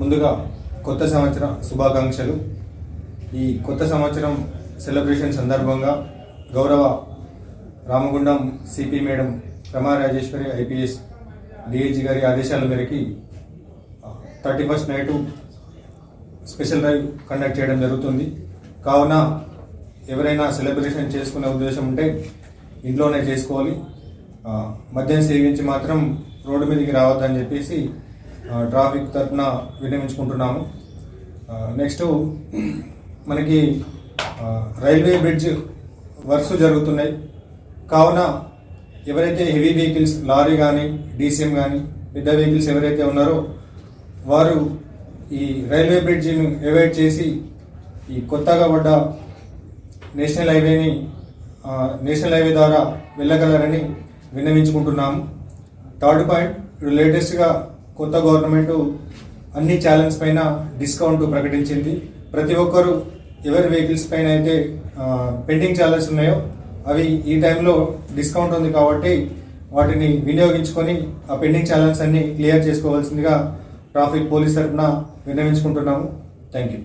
ముందుగా కొత్త సంవత్సర శుభాకాంక్షలు. ఈ కొత్త సంవత్సరం సెలబ్రేషన్ సందర్భంగా గౌరవ Ramagundam CP madam Rama Rajeshwari IPS DIG గారి ఆదేశాల మేరకి thirty first night special drive conduct చేయడం జరుగుతుంది. కావున ఎవరైనా సెలబ్రేషన్ చేసుకునే ఉద్దేశం ఉంటే ఇంట్లోనే చేసుకోవాలి. మద్యం సేవించి మాత్రం రోడ్డు మీదకి రావద్దని చెప్పేసి ట్రాఫిక్ తరఫున విన్నవించుకుంటున్నాము. నెక్స్ట్ మనకి రైల్వే బ్రిడ్జ్ వర్క్స్ జరుగుతున్నాయి. కావున ఎవరైతే హెవీ వెహికల్స్ లారీ కానీ డీసీఎం కానీ పెద్ద వెహికల్స్ ఎవరైతే ఉన్నారో వారు ఈ రైల్వే బ్రిడ్జిని అవాయిడ్ చేసి ఈ కొత్తగా పడ్డ నేషనల్ హైవేని నేషనల్ హైవే ద్వారా వెళ్ళగలరని విన్నవించుకుంటున్నాము. థర్డ్ పాయింట్ ఇప్పుడు లేటెస్ట్గా కొత్త గవర్నమెంట్ అన్ని ఛానల్స్ పైన డిస్కౌంట్ ప్రకటించింది. ప్రతి ఒక్కరు ఎవరి వెహికల్స్ పైన అయితే పెండింగ్ ఛానల్స్ ఉన్నాయో అవి ఈ టైంలో డిస్కౌంట్ ఉంది కాబట్టి వాటిని వినియోగించుకొని ఆ పెండింగ్ ఛానల్స్ అన్ని క్లియర్ చేసుకోవాల్సిందిగా ట్రాఫిక్ పోలీస్ తరఫున విన్నవించుకుంటున్నాము. Thank you.